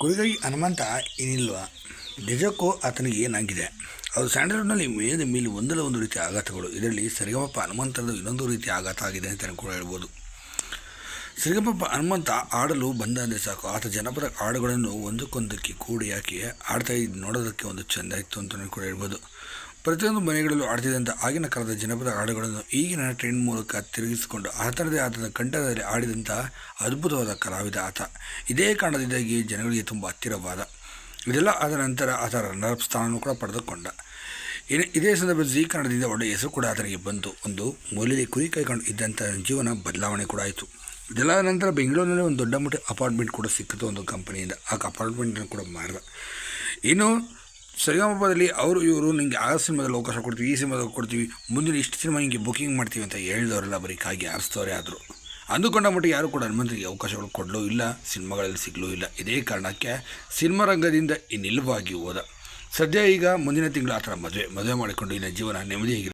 ಕುರಿಗೈ ಹನುಮಂತ ಏನಿಲ್ವ? ನಿಜಕ್ಕೂ ಆತನಿಗೆ ಏನಾಗಿದೆ? ಅದು ಸ್ಯಾಂಡಲ್ವುಡ್ನಲ್ಲಿ ಮೇಲೆ ಮೇಲೆ ಒಂದಲ್ಲ ಒಂದು ರೀತಿಯ ಆಘಾತಗಳು. ಇದರಲ್ಲಿ ಸರಿಗಮಪ್ಪ ಹನುಮಂತರದ್ದು ಇನ್ನೊಂದು ರೀತಿಯ ಆಘಾತ ಆಗಿದೆ ಅಂತ ಕೂಡ ಹೇಳ್ಬೋದು. ಸರಿಗಮಪ್ಪ ಹನುಮಂತ ಆಡಲು ಬಂದ ಅಂದರೆ ಸಾಕು. ಆತ ಜನಪದ ಹಾಡುಗಳನ್ನು ಒಂದಕ್ಕೊಂದಕ್ಕೆ ಕೂಡಿ ಹಾಕಿ ಆಡ್ತಾ ಇದ್ದು ನೋಡೋದಕ್ಕೆ ಒಂದು ಚೆಂದ ಇತ್ತು ಅಂತಲೂ ಕೂಡ ಹೇಳ್ಬೋದು. ಪ್ರತಿಯೊಂದು ಮನೆಗಳಲ್ಲೂ ಆಡ್ತಿದ್ದಂಥ ಆಗಿನ ಕಾಲದ ಜನಪದ ಹಾಡುಗಳನ್ನು ಈಗಿನ ಟ್ರೆಂಡ್ ಮೂಲಕ ತಿರುಗಿಸಿಕೊಂಡು ಆತನದೇ ಆತನ ಕಂಠದಲ್ಲಿ ಆಡಿದಂಥ ಅದ್ಭುತವಾದ ಕಲಾವಿದ ಆತ. ಇದೇ ಕಾರಣದಿಂದಾಗಿ ಜನಗಳಿಗೆ ತುಂಬ ಹತ್ತಿರವಾದ. ಇದೆಲ್ಲ ಆದ ನಂತರ ಆತ ರನ್ನರ್ ಸ್ಥಾನವನ್ನು ಕೂಡ ಪಡೆದುಕೊಂಡ. ಇದೇ ಸಂದರ್ಭದಲ್ಲಿ ಜಿ ಕಾರಣದಿಂದ ಒಳ್ಳೆಯ ಹೆಸರು ಕೂಡ ಆತನಿಗೆ ಬಂತು. ಒಂದು ಮೂಲೆಯಲ್ಲಿ ಕುರಿ ಕೈಕೊಂಡು ಇದ್ದಂಥ ಜೀವನ ಬದಲಾವಣೆ ಕೂಡ ಆಯಿತು. ಇದೆಲ್ಲ ನಂತರ ಬೆಂಗಳೂರಿನಲ್ಲಿ ಒಂದು ದೊಡ್ಡ ಮಟ್ಟ ಅಪಾರ್ಟ್ಮೆಂಟ್ ಕೂಡ ಸಿಕ್ಕಿತು ಒಂದು ಕಂಪನಿಯಿಂದ. ಆ ಅಪಾರ್ಟ್ಮೆಂಟನ್ನು ಕೂಡ ಮಾಡಿದ ಇನ್ನು ಸರಿಗಮಪದಲ್ಲಿ ಅವರು ಇವರು ನಿಮಗೆ ಆ ಸಿನಿಮಾದಲ್ಲಿ ಅವಕಾಶ ಕೊಡ್ತೀವಿ, ಈ ಸಿನಿಮಾದಲ್ಲಿ ಕೊಡ್ತೀವಿ, ಮುಂದಿನ ಇಷ್ಟು ಸಿನಿಮಾ ಹಿಂಗೆ ಬುಕಿಂಗ್ ಮಾಡ್ತೀವಿ ಅಂತ ಹೇಳಿದವರೆಲ್ಲ ಬರೀ ಕಾಗಿ ಆರಿಸ್ತವ್ರೆ ಆದರು. ಅಂದುಕೊಂಡ ಮಟ್ಟಿಗೆ ಯಾರು ಕೂಡ ಹನುಮಂತರಿಗೆ ಅವಕಾಶಗಳು ಕೊಡಲೂ ಇಲ್ಲ, ಸಿನಿಮಾಗಳಲ್ಲಿ ಸಿಗಲೂ ಇಲ್ಲ. ಇದೇ ಕಾರಣಕ್ಕೆ ಸಿನಿಮಾ ರಂಗದಿಂದ ಈ ನಿಲುವಾಗಿ ಹೋದ. ಸದ್ಯ ಈಗ ಮುಂದಿನ ತಿಂಗಳು ಆ ಥರ ಮದುವೆ ಮದುವೆ ಮಾಡಿಕೊಂಡು ಇನ್ನು ಜೀವನ ನೆಮ್ಮದಿಯಾಗಿರುತ್ತೆ